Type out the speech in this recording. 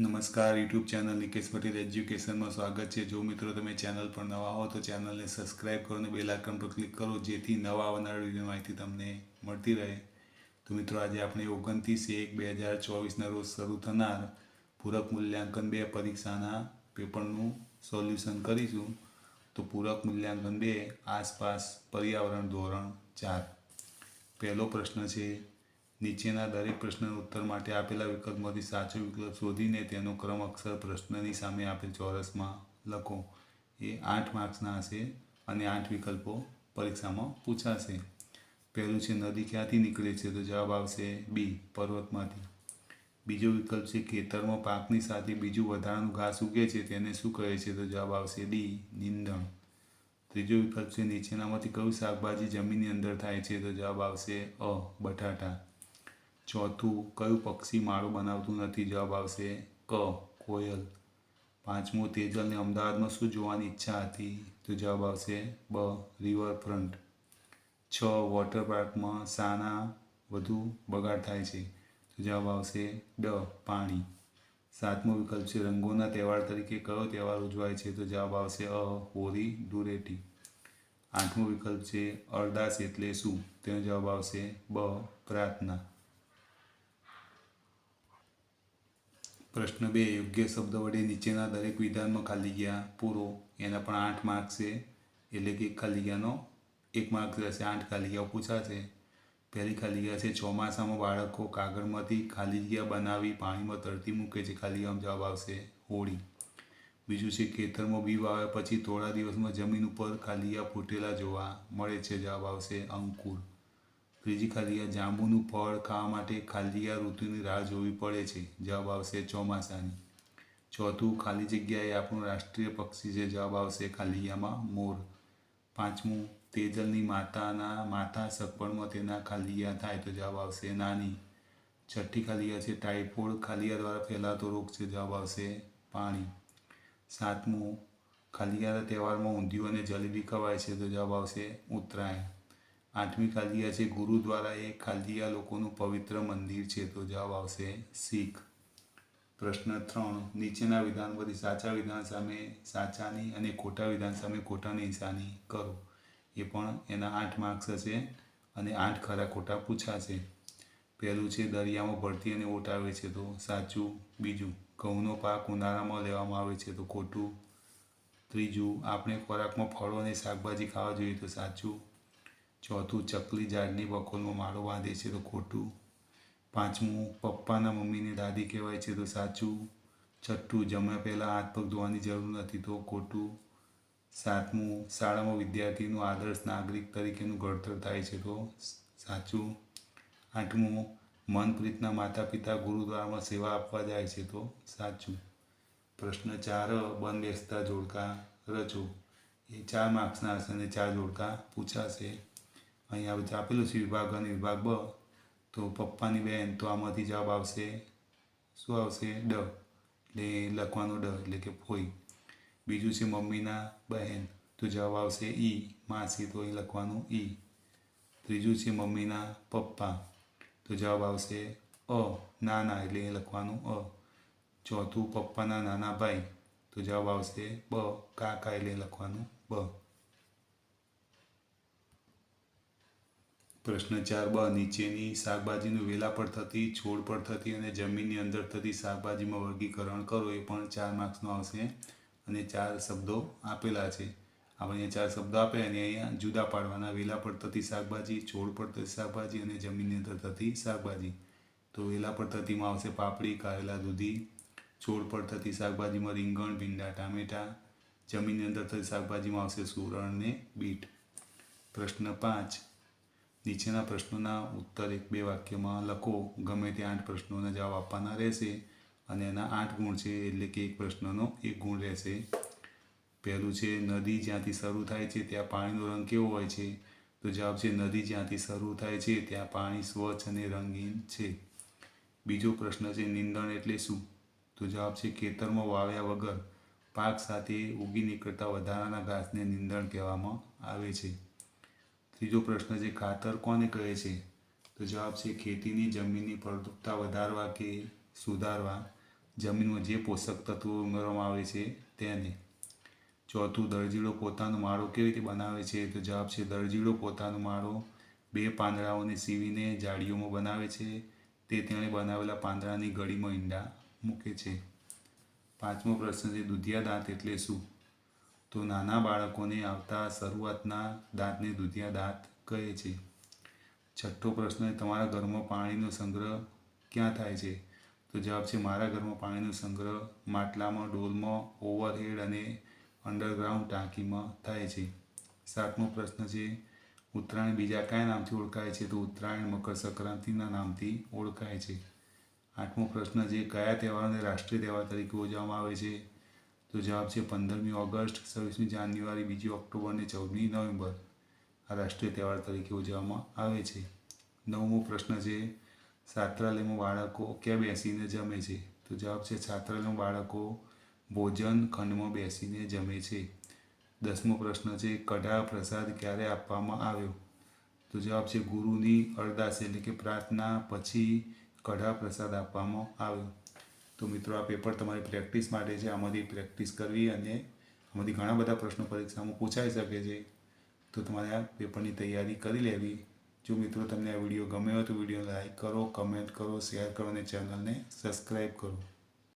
નમસ્કાર, YouTube channel Nikesh Patel એજ્યુકેશનમાં સ્વાગત છે. જો મિત્રો તમે ચેનલ પર નવા હો તો ચેનલને સબસ્ક્રાઈબ કરો અને બેલ આઇકન પર ક્લિક કરો, જેથી નવા આવનાર વીડિયો માહિતી તમને મળતી રહે. તો મિત્રો, આજે આપણે ઓગણત્રીસ એક બે હજાર ચોવીસના રોજ શરૂ થનાર પૂરક મૂલ્યાંકન બે પરીક્ષાના પેપરનું સોલ્યુશન કરીશું. તો પૂરક મૂલ્યાંકન બે, આસપાસ પર્યાવરણ ધોરણ ચાર. પહેલો પ્રશ્ન છે નીચેના દરેક પ્રશ્નના ઉત્તર માટે આપેલા વિકલ્પમાંથી સાચો વિકલ્પ શોધીને તેનો ક્રમ અક્ષર પ્રશ્નની સામે આપેલ ચોરસમાં લખો. એ આઠ માર્ક્સના હશે અને આઠ વિકલ્પો પરીક્ષામાં પૂછાશે. પહેલું છે, નદી ક્યાંથી નીકળે છે? તો જવાબ આવશે બી પર્વતમાંથી. બીજો વિકલ્પ છે, ખેતરમાં પાકની સાથે બીજું વધારાનું ઘાસ ઉગે છે, તેને શું કહે છે? તો જવાબ આવશે ડી નિંદણ. ત્રીજો વિકલ્પ છે, નીચેનામાંથી કયું શાકભાજી જમીનની અંદર થાય છે? તો જવાબ આવશે અ, બટાટા. ચોથું, કયું પક્ષી માળો બનાવતું નથી? જવાબ આવશે ક, કોયલ. પાંચમું, તેજલને અમદાવાદમાં શું જોવાની ઈચ્છા હતી? તો જવાબ આવશે બ, રિવરફ્રન્ટ. છ, વોટર પાર્કમાં શાના વધુ બગાડ થાય છે. તો જવાબ આવશે ડ, પાણી. સાતમો વિકલ્પ છે, રંગોના તહેવાર તરીકે કયો તહેવાર ઉજવાય છે? તો જવાબ આવશે અ હોરી ધૂળેટી. આઠમો વિકલ્પ છે અરદાસ એટલે શું? તેનો જવાબ આવશે બ, પ્રાર્થના. પ્રશ્ન બે, યોગ્ય શબ્દ વડે નીચેના દરેક વિધાનમાં ખાલી ગયા, પૂરો. એના પણ આઠ માર્ક છે. એટલે કે ખાલી ગયાનો એક માર્ક રહેશે. આઠ ખાલી ગયા પૂછાશે. પહેલી ખાલી ગયા છે ચોમાસામાં બાળકો કાગળમાંથી ખાલી જગ્યા બનાવી પાણીમાં તરતી મૂકે છે. ખાલી જગ્યામાં જવાબ આવશે હોળી. બીજું છે ખેતરમાં બી વાવ્યા પછી થોડા દિવસમાં જમીન ઉપર ખાલી જગ્યા ફૂટેલા જોવા મળે છે. જવાબ આવશે અંકુર. ત્રીજી ખાલીયા જાંબુનું ફળ ખાવા માટે ખાલીયા ઋતુની રાહ જોવી પડે છે. જવાબ આવશે ચોમાસાની. ચોથું ખાલી જગ્યાએ આપણું રાષ્ટ્રીય પક્ષી છે. જવાબ આવશે ખાલીયામાં મોર. પાંચમું, તેજલની માતાના માથા સગપણમાં તેના ખાલીયા થાય તો જવાબ આવશે નાની. છઠ્ઠી ખાલીયા છે ટાઇફોઇડ. ખાલીયા દ્વારા ફેલાતો રોગ છે. જવાબ આવશે પાણી. સાતમું ખાલીયાના તહેવારમાં ઊંધિયું અને જલેબી ખવાય છે તો જવાબ આવશે ઉત્તરાયણ. આઠમી ખાલદિયા છે. ગુરુદ્વારા એ ખાલદિયા લોકોનું પવિત્ર મંદિર છે. તો જવાબ આવશે શીખ. પ્રશ્ન ત્રણ. નીચેના વિધાન પરથી સાચા વિધાન સામે સાચાની અને ખોટા વિધાન સામે ખોટાની નિશાની કરો. એ પણ એના આઠ માર્ક્સ હશે અને આઠ ખરા ખોટા પૂછાશે. પહેલું છે, દરિયામાં ભરતી અને ઓટ આવે છે. તો સાચું. બીજું, ઘઉંનો પાક ઉનાળામાં લેવામાં આવે છે. તો ખોટું. ત્રીજું, આપણે ખોરાકમાં ફળો અને શાકભાજી ખાવા જોઈએ તો સાચું. ચોથું ચકલી ઝાડની બકોલમાં માળો બાંધે છે તો ખોટું. પાંચમું, પપ્પાના મમ્મીને દાદી કહેવાય છે તો સાચું. છઠ્ઠું જમ્યા પહેલાં હાથ પગ ધોવાની જરૂર નથી તો ખોટું. સાતમું, શાળામાં વિદ્યાર્થીનું આદર્શ નાગરિક તરીકેનું ઘડતર થાય છે તો સાચું. આઠમું, મનપ્રીતના માતા પિતા ગુરુદ્વારામાં સેવા આપવા જાય છે તો સાચું. પ્રશ્ન ચાર, બંધ બેસતા જોડકા રચો. એ ચાર માર્ક્સના હશે અને ચાર જોડકા પૂછાશે. અહીંયા બધું આપેલું છે વિભાગ અને વિભાગ બ. તો પપ્પાની બહેન તો આમાંથી જવાબ આવશે. શું આવશે? ડ. એટલે લખવાનું ડ, એટલે કે ફોઈ બીજું છે મમ્મીના બહેન, તો જવાબ આવશે ઈ. માસી, તો એ લખવાનું ઈ. ત્રીજું છે મમ્મીના પપ્પા, તો જવાબ આવશે અ. નાના, એટલે એ લખવાનું અ. ચોથું પપ્પાના નાના ભાઈ, તો જવાબ આવશે બ. કાકા, એટલે લખવાનું બ. પ્રશ્ન ચાર બ, નીચેની શાકભાજીનું વેલા પર થતી, છોડ પર થતી અને જમીનની અંદર થતી શાકભાજીમાં વર્ગીકરણ કરો એ પણ ચાર માર્ક્સનો આવશે અને ચાર શબ્દો આપેલા છે. આપણે અહીંયા ચાર શબ્દો આપ્યા અને અહીંયા જુદા પાડવાના. વેલા પર થતી શાકભાજી, છોડ પર થતી શાકભાજી અને જમીનની અંદર થતી શાકભાજી. તો વેલા પર થતીમાં આવશે પાપડી, કારેલા, દૂધી. છોડ પર થતી શાકભાજીમાં રીંગણ, ભીંડા, ટામેટાં. જમીનની અંદર થતી શાકભાજીમાં આવશે સુરણ ને બીટ. પ્રશ્ન પાંચ. નીચેના પ્રશ્નોના ઉત્તર એક બે વાક્યમાં લખો. ગમે તે આઠ પ્રશ્નોના જવાબ આપવાના રહેશે અને એના આઠ ગુણ છે એટલે કે એક પ્રશ્નનો એક ગુણ રહેશે. પહેલું છે, નદી જ્યાંથી શરૂ થાય છે ત્યાં પાણીનો રંગ કેવો હોય છે? તો જવાબ છે, નદી જ્યાંથી શરૂ થાય છે ત્યાં પાણી સ્વચ્છ અને રંગીન છે. બીજો પ્રશ્ન છે, નિંદણ એટલે શું? તો જવાબ છે, ખેતરમાં વાવ્યા વગર પાક સાથે ઉગી નીકળતા વધારાના ઘાસને નિંદણ કહેવામાં આવે છે. ત્રીજો પ્રશ્ન છે, ખાતર કોને કહે છે? તો જવાબ છે, ખેતીની જમીનની ફળદ્રુપતા વધારવા કે સુધારવા? જમીનમાં જે પોષક તત્વો ઉમેરવામાં આવે છે, તેને. ચોથું, દરજીડો પોતાનો માળો કેવી રીતે બનાવે છે? તો જવાબ છે, દરજીડો પોતાનો માળો બે પાંદડાઓને સીવીને જાળીઓમાં બનાવે છે. તે તેણે બનાવેલા પાંદડાની ગળીમાં ઈંડા મૂકે છે. પાંચમો પ્રશ્ન છે, દુધિયા દાંત એટલે શું? તો નાના બાળકોને આવતા શરૂઆતના દાંતને દુધિયા દાંત કહે છે. છઠ્ઠો પ્રશ્ન, તમારા ઘરમાં પાણીનો સંગ્રહ ક્યાં થાય છે? તો જવાબ છે, મારા ઘરમાં પાણીનો સંગ્રહ માટલામાં, ડોલમાં, ઓવરહેડ અને અંડરગ્રાઉન્ડ ટાંકીમાં થાય છે. સાતમો પ્રશ્ન છે, ઉત્તરાયણ બીજા કયા નામથી ઓળખાય છે? તો ઉત્તરાયણ મકર સંક્રાંતિના નામથી ઓળખાય છે. આઠમો પ્રશ્ન છે, કયા તહેવારોને રાષ્ટ્રીય તહેવાર તરીકે ઉજવવામાં આવે છે? તો જવાબ છે પંદરમી ઓગસ્ટ છવ્વીસમી જાન્યુઆરી બીજી ઓક્ટોબર અને ચૌદમી નવેમ્બર આ રાષ્ટ્રીય તહેવાર તરીકે ઉજવવામાં આવે છે નવમો પ્રશ્ન છે છાત્રાલયમાં બાળકો ક્યાં બેસીને જમે છે? તો જવાબ છે છાત્રાલયમાં બાળકો ભોજન ખંડમાં બેસીને જમે છે. દસમો પ્રશ્ન છે, કઢા પ્રસાદ ક્યારે આપવામાં આવ્યો? તો જવાબ છે, ગુરુની અરદાસ એટલે કે પ્રાર્થના પછી કઢા પ્રસાદ આપવામાં આવ્યો. તો મિત્રો, આ પેપર તમારી પ્રેક્ટિસ માટે છે. આમાંથી પ્રેક્ટિસ કરવી અને આમાંથી ઘણા બધા પ્રશ્નો પરીક્ષામાં પૂછાઈ શકે છે. તો તમારે આ પેપરની તૈયારી કરી લેવી. જો મિત્રો, તમને આ વીડિયો ગમ્યો હોય તો વીડિયો લાઇક કરો કમેન્ટ કરો શેર કરો અને ચેનલને સબસ્ક્રાઈબ કરો.